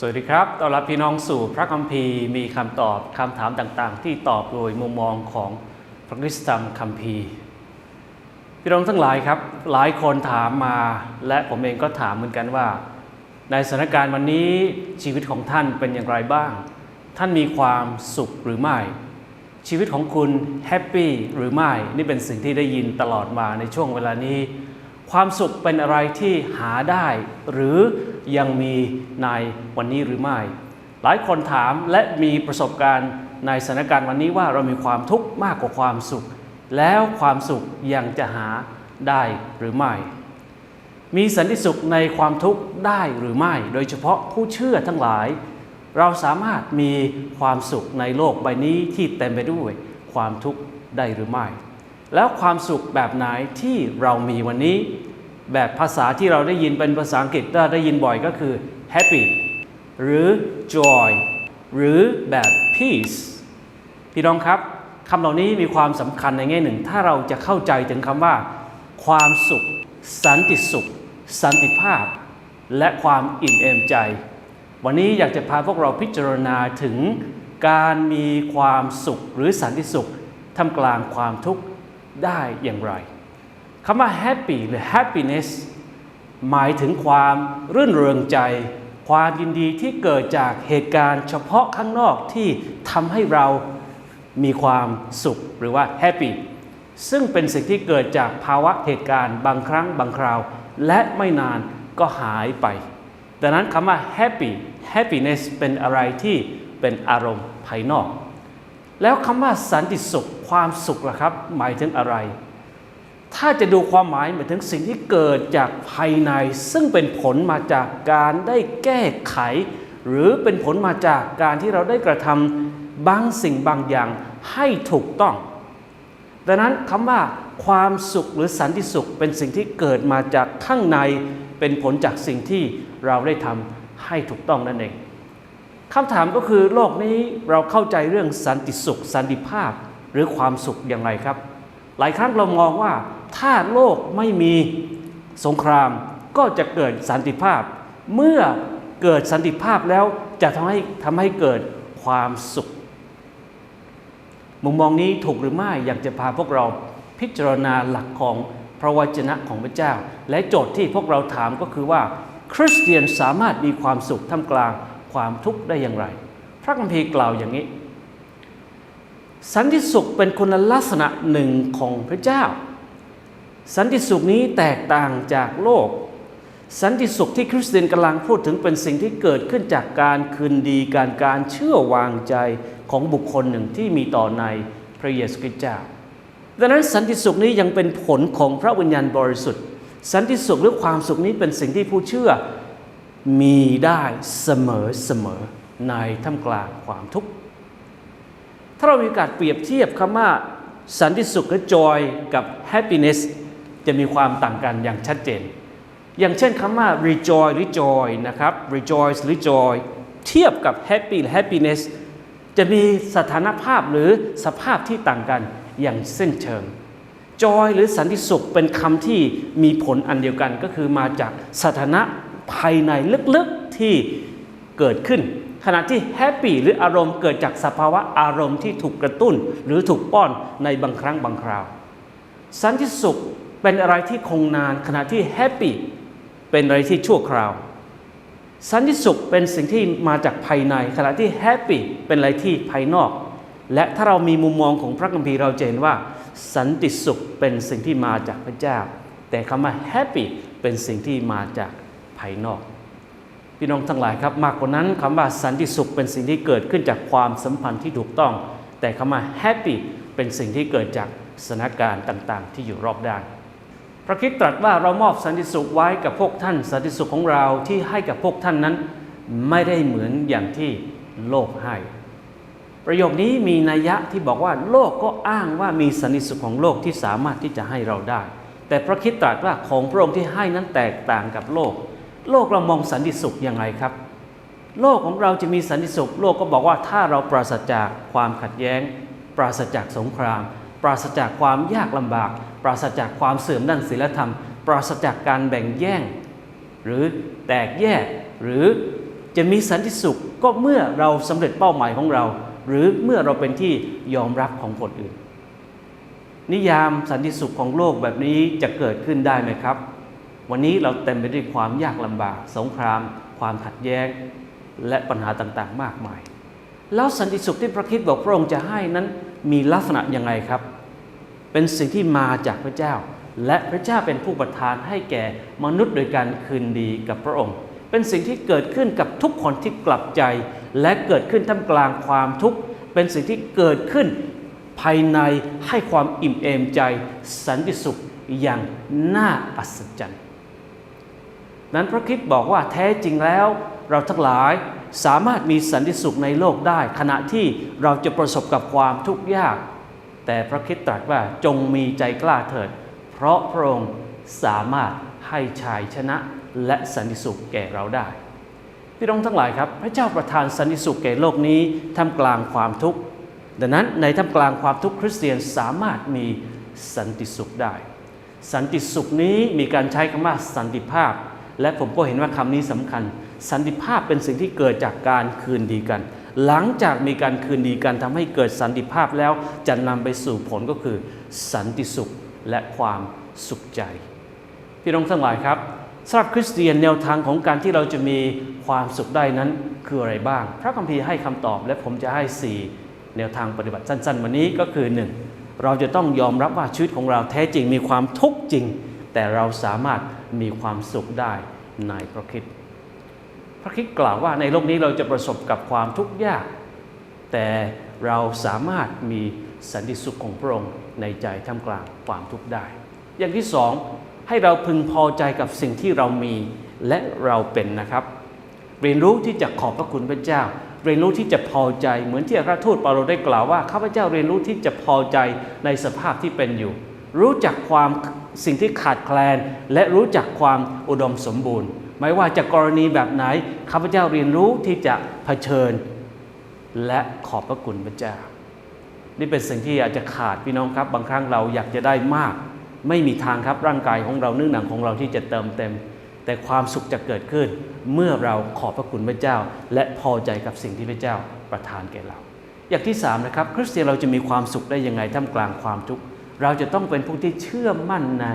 สวัสดีครับต้อนรับพี่น้องสู่พระคัมภีร์มีคำตอบคำถามต่างๆ ที่ตอบโดยมุมมองของพระคริสตธรรมคัมภีร์ พี่น้องทั้งหลายครับ หลายคนถามมาและผมเองก็ถามเหมือนกันว่า ในสถานการณ์วันนี้ชีวิตของท่านเป็นอย่างไรบ้าง ท่านมีความสุขหรือไม่ ชีวิตของคุณแฮปปี้หรือไม่ นี่เป็นสิ่งที่ได้ยินตลอดมาในช่วงเวลานี้ ความสุขเป็นอะไรที่หาได้หรือ ยังมีในวันนี้หรือไม่ หลายคนถามและมีประสบการณ์ในสถานการณ์วันนี้ว่าเรามีความทุกข์มากกว่าความสุข แล้วความสุขยังจะหาได้หรือไม่ มีสันติสุขในความทุกข์ได้หรือไม่ โดยเฉพาะผู้เชื่อทั้งหลาย เราสามารถมีความสุขในโลกใบนี้ที่เต็มไปด้วยความทุกข์ได้หรือไม่ แล้วความสุขแบบไหนที่เรามีวันนี้ แบบภาษาที่เราได้ยินเป็นภาษาอังกฤษถ้าได้ยินบ่อยก็คือ happy หรือ joy หรือแบบ peace พี่น้องครับคำเหล่านี้มีความสำคัญในแง่หนึ่ง ถ้าเราจะเข้าใจถึงคำว่า ความสุข สันติสุข สันติภาพ และความอิ่มเอมใจ วันนี้อยากจะพาพวกเราพิจารณาถึงการมีความสุขหรือสันติสุขท่ามกลางความทุกข์ได้อย่างไร คำว่า happy หรือ happiness หมายถึงความรื่นเริงใจ ความยินดีที่เกิดจากเหตุการณ์เฉพาะข้างนอกที่ทำให้เรามีความสุขหรือว่า happy ซึ่งเป็นสิ่งที่เกิดจากภาวะเหตุการณ์บางครั้งบางคราว และไม่นานก็หายไป ดังนั้นคำว่า happy happiness เป็นอะไรที่เป็นอารมณ์ภายนอก แล้วคำว่าสันติสุขความสุขล่ะครับ หมายถึงอะไร ถ้าจะดูความหมายหมายถึงสิ่งที่เกิดจากภายใน ซึ่งเป็นผลมาจากการได้แก้ไข หรือเป็นผลมาจากการที่เราได้กระทำบางสิ่งบางอย่างให้ถูกต้อง ดังนั้นคำว่าความสุขหรือสันติสุขเป็นสิ่งที่เกิดมาจากข้างในเป็นผลจากสิ่งที่เราได้ทำให้ถูกต้องนั่นเองคำถามก็คือโลกนี้เราเข้าใจเรื่องสันติสุข สันติภาพหรือความสุขอย่างไรครับ หลายครั้งเรามองว่า ถ้าโลกไม่มีสงครามก็จะเกิดสันติภาพ เมื่อเกิดสันติภาพแล้วจะทำให้ทำให้เกิดความสุข มุมมองนี้ถูกหรือไม่อยากจะพาพวกเราพิจารณาหลักของพระวจนะของพระเจ้า และโจทย์ที่พวกเราถามก็คือว่า คริสเตียนสามารถมีความสุขท่ามกลางความทุกข์ได้อย่างไร พระคัมภีร์กล่าวอย่างนี้ สันติสุขเป็นคุณลักษณะหนึ่งของพระเจ้า สันติสุขนี้แตกต่างจากโลก สันติสุขที่คริสเตียนกำลังพูดถึงเป็นสิ่งที่เกิดขึ้นจากการคืนดีการการเชื่อวางใจของบุคคลหนึ่งที่มีต่อในพระเยซูคริสต์เจ้าดังนั้นสันติสุขนี้ยังเป็นผลของพระวิญญาณบริสุทธิ์ สันติสุขหรือความสุขนี้เป็นสิ่งที่ผู้เชื่อมีได้เสมอเสมอในท่ามกลางความทุกข์ถ้าเรามีโอกาสเปรียบเทียบคำว่าสันติสุขหรือ joy กับ happiness จะมีความต่างกันอย่างชัดเจน อย่างเช่นคำว่า rejoice หรือ joy นะครับ rejoice หรือ joy เทียบกับ happy หรือ happiness จะมีสถานภาพหรือสภาพที่ต่างกันอย่างสิ้นเชิง joy หรือสันติสุขเป็นคำที่มีผลอันเดียวกันก็คือมาจากสถานะภายในลึกๆที่เกิดขึ้น ขณะที่แฮปปี้หรืออารมณ์เกิดจากสภาวะอารมณ์ที่ถูกกระตุ้น หรือถูกป้อนในบางครั้งบางคราว สันติสุข เป็นอะไรที่คงนานขณะที่แฮปปี้เป็นอะไรที่ชั่วคราว สันติสุขเป็นสิ่งที่มาจากภายใน ขณะที่แฮปปี้เป็นอะไรที่ภายนอก และถ้าเรามีมุมมองของพระคัมภีร์เราจะเห็นว่า สันติสุขเป็นสิ่งที่มาจากพระเจ้า แต่คำว่าแฮปปี้เป็นสิ่งที่มาจากภายนอก พี่น้องทั้งหลายครับ มากกว่านั้นคำว่าสันติสุขเป็นสิ่งที่เกิดขึ้นจากความสัมพันธ์ที่ถูกต้อง แต่คำว่าแฮปปี้เป็นสิ่งที่เกิดจากสถานการณ์ต่าง ๆ ที่อยู่รอบด้าน พระคริสต์ตรัสว่าเรามอบสันติสุขไว้กับพวกท่าน สันติสุขของเราที่ให้กับพวกท่านนั้น ไม่ได้เหมือนอย่างที่โลกให้ ประโยคนี้มีนัยยะที่บอกว่าโลกก็อ้างว่ามีสันติสุขของโลกที่สามารถที่จะให้เราได้ แต่พระคริสต์ตรัสว่าของพระองค์ที่ให้นั้นแตกต่างกับโลก โลกเรามองสันติสุขอย่างไรครับ โลกของเราจะมีสันติสุข โลกก็บอกว่าถ้าเราปราศจากความขัดแย้ง ปราศจากสงคราม ปราศจากความยากลำบาก ปราศจากความเสื่อมด้านศีลธรรม ปราศจากการแบ่งแย่ง หรือแตกแยกหรือจะมีสันติสุขก็เมื่อเราสำเร็จเป้าหมายของเรา หรือเมื่อเราเป็นที่ยอมรับของคนอื่น นิยามสันติสุขของโลกแบบนี้จะเกิดขึ้นได้ไหมครับ วันนี้เราเต็มไปด้วยความยากลำบาก สงคราม ความขัดแย้ง และปัญหาต่างๆ มากมาย แล้วสันติสุขที่พระคริสต์บอกพระองค์จะให้นั้น มีลักษณะยังไงครับ เป็นสิ่งที่มาจากพระเจ้า และพระเจ้าเป็นผู้ประทานให้แก่มนุษย์โดยการคืนดีกับพระองค์ เป็นสิ่งที่เกิดขึ้นกับทุกคนที่กลับใจ และเกิดขึ้นท่ามกลางความทุกข์เป็นสิ่งที่เกิดขึ้นภายในให้ความอิ่มเอมใจ สันติสุขอย่างน่าอัศจรรย์ นั้นพระคริสต์บอกว่าแท้จริงแล้ว เราทั้งหลายสามารถมีสันติสุขในโลกได้ ขณะที่เราจะประสบกับความทุกข์ยาก แต่พระคริสต์ตรัสว่าจงมีใจกล้าเถิด เพราะพระองค์สามารถให้ชัยชนะและสันติสุขแก่เราได้พี่น้องทั้งหลายครับพระเจ้าประทานสันติสุขแก่โลกนี้ท่ามกลางความทุกข์ดังนั้นในท่ามกลางความทุกข์คริสเตียนสามารถมีสันติสุขได้ สันติสุขนี้มีการใช้คำว่าสันติภาพ และผมก็เห็นว่าคำนี้สำคัญ สันติภาพเป็นสิ่งที่เกิดจากการคืนดีกัน หลังจากมีการคืนดีกันทำให้เกิดสันติภาพแล้วจะนำไปสู่ผลก็คือ สันติสุขและความสุขใจ พี่น้องทั้งหลายครับสำหรับคริสเตียนแนวทางของการที่เราจะมีความสุขได้นั้นคืออะไรบ้าง พระคัมภีร์ให้คำตอบและผมจะให้ 4 แนวทางปฏิบัติสั้น ๆ วันนี้ก็คือ 1. เราจะต้องยอมรับว่าชีวิตของเราแท้จริงมีความทุกข์จริง แต่เราสามารถมีความสุขได้ในพระคริสต์พระคริสต์กล่าวว่าในโลกนี้เราจะประสบกับความทุกข์ยาก แต่เราสามารถมีสันติสุขของพระองค์ในใจท่ามกลางความทุกข์ได้ อย่างที่สองให้เราพึงพอใจกับสิ่งที่เรามีและเราเป็นนะครับ เรียนรู้ที่จะขอบพระคุณพระเจ้า เรียนรู้ที่จะพอใจเหมือนที่พระทูตเปาโลได้กล่าวว่าข้าพเจ้าเรียนรู้ที่จะพอใจในสภาพที่เป็นอยู่ รู้จักความสิ่งที่ขาดแคลน และรู้จักความอุดมสมบูรณ์ ไม่ว่าจะกรณีแบบไหนข้าพเจ้าเรียนรู้ที่จะเผชิญ และขอบพระคุณพระเจ้า นี่เป็นสิ่งที่อาจจะขาดพี่น้องครับ บางครั้งเราอยากจะได้มาก ไม่มีทางครับร่างกายของเราเนื้อหนังของเราที่จะเติมเต็ม แต่ความสุขจะเกิดขึ้น เมื่อเราขอบพระคุณพระเจ้า และพอใจกับสิ่งที่พระเจ้าประทานแก่เรา อย่างที่สามนะครับคริสเตียนเราจะมีความสุขได้ยังไงท่ามกลางความทุกข์ เราจะต้องเป็นผู้ที่เชื่อมั่นใน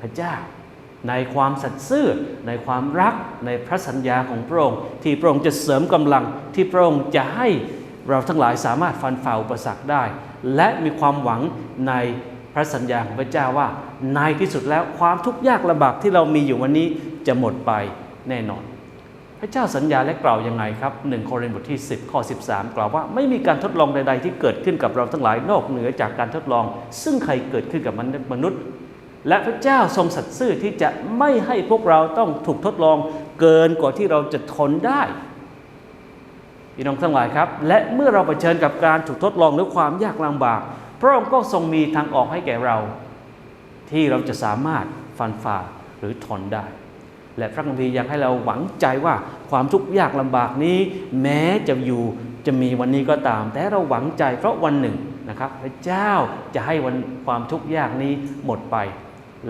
พระเจ้า ในความสัตย์ซื่อ ในความรักในพระสัญญาของพระองค์ ที่พระองค์จะเสริมกำลังที่พระองค์จะให้เราทั้งหลายสามารถฟันฝ่าอุปสรรคได้ และมีความหวังในพระสัญญาของพระเจ้าว่าในที่สุดแล้วความทุกข์ยากลำบากที่เรามีอยู่วันนี้จะหมดไปแน่นอน พระเจ้าสัญญาและกล่าวยังไงครับ1โครินธ์บทที่ 10 ข้อ 13 กล่าวว่าไม่มีการทดลองใด ๆ ที่เกิดขึ้นกับเราทั้งหลายนอกเหนือจากการทดลอง ซึ่งใครเกิดขึ้นกับมนุษย์ และพระเจ้าทรงสัตย์ซื่อที่จะไม่ให้พวกเราต้องถูกทดลองเกินกว่าที่เราจะทนได้พี่น้องทั้งหลายครับ และเมื่อเราเผชิญกับการถูกทดลองหรือความยากลำบาก พระองค์ก็ทรงมีทางออกให้แก่เรา ที่เราจะสามารถฟันฝ่าหรือทนได้ และพระคัมภีร์ยังให้เราหวังใจว่าความทุกข์ยากลำบากนี้ แม้จะอยู่จะมีวันนี้ก็ตาม แต่เราหวังใจเพราะวันหนึ่งนะครับ พระเจ้าจะให้วันความทุกข์ยากนี้หมดไป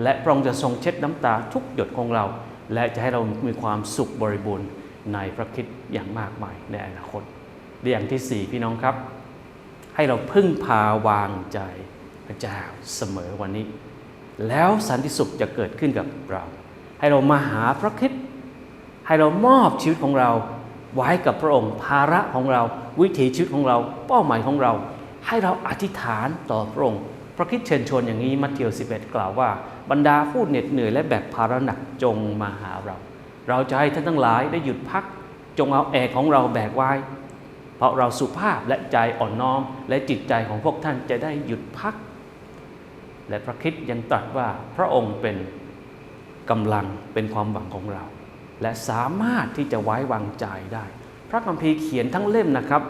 และพระองค์จะทรงเช็ดน้ำตาทุกหยดของเรา และจะให้เรามีความสุขบริบูรณ์ในพระคริสต์อย่างมากมายในอนาคตและอย่างที่สี่พี่น้องครับ ให้เราพึ่งพาวางใจพระเจ้าเสมอวันนี้ แล้วสันติสุขจะเกิดขึ้นกับเรา ให้เรามาหาพระคริสต์ให้เรามอบชีวิตของเรา ไว้กับพระองค์ ภาระของเรา วิถีชีวิตของเรา เป้าหมายของเรา ให้เราอธิษฐานต่อพระองค์ พระคริสต์เชิญชวนอย่างนี้มัทธิว 11 กล่าวว่า บรรดาผู้เหน็ดเหนื่อยและแบกภาระหนักจงมาหาเรา เราจะให้ท่านทั้งหลายได้หยุดพัก จงเอาแอกของเราแบกไว้ เพราะเราสุภาพและใจอ่อนน้อม และจิตใจของพวกท่านจะได้หยุดพัก และพระคริสต์ยังตรัสว่าพระองค์เป็น กำลังเป็นความหวังของเรา และสามารถที่จะไว้วางใจได้ พระคัมภีร์เขียนทั้งเล่มนะครับ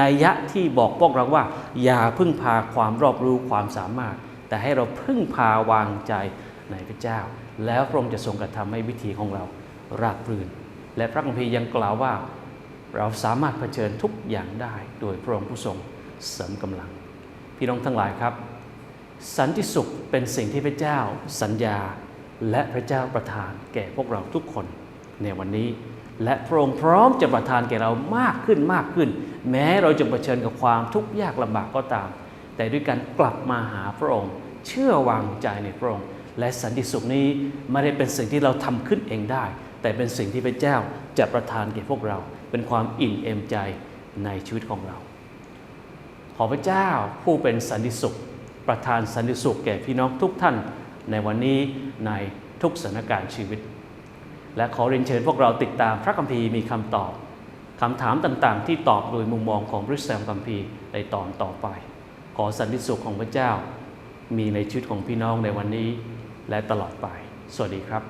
นัยยะที่บอกพวกเราว่า อย่าพึ่งพาความรอบรู้ความสามารถ แต่ให้เราพึ่งพาวางใจในพระเจ้า แล้วพระองค์จะทรงกระทำให้วิธีของเราราบรื่น และพระคัมภีร์ยังกล่าวว่า เราสามารถเผชิญทุกอย่างได้โดยพระองค์ผู้ทรงเสริมกำลัง พี่น้องทั้งหลายครับ สันติสุขเป็นสิ่งที่พระเจ้า สัญญา และพระเจ้าประทานแก่พวกเราทุกคนในวันนี้ และพระองค์พร้อมจะประทานแก่เรามากขึ้นมากขึ้น แม้เราจะเผชิญกับความทุกข์ยากลำบากก็ตาม แต่ด้วยการกลับมาหาพระองค์ เชื่อวางใจในพระองค์ และสันติสุขนี้ไม่ได้เป็นสิ่งที่เราทำขึ้นเองได้ แต่เป็นสิ่งที่พระเจ้าจะประทานแก่พวกเรา เป็นความอิ่มเอมใจในชีวิตของเรา ขอพระเจ้าผู้เป็นสันติสุข ประทานสันติสุขแก่พี่น้องทุกท่าน ในวันนี้ในทุกสถานการณ์ชีวิต และขอเรียนเชิญพวกเราติดตามพระคัมภีร์มีคำตอบคำถามต่างๆ ที่ตอบโดยมุมมองของพระแซมคัมภีร์ในตอนต่อไป ขอสันติสุขของพระเจ้า มีในชีวิตของพี่น้องในวันนี้ และตลอดไป สวัสดีครับ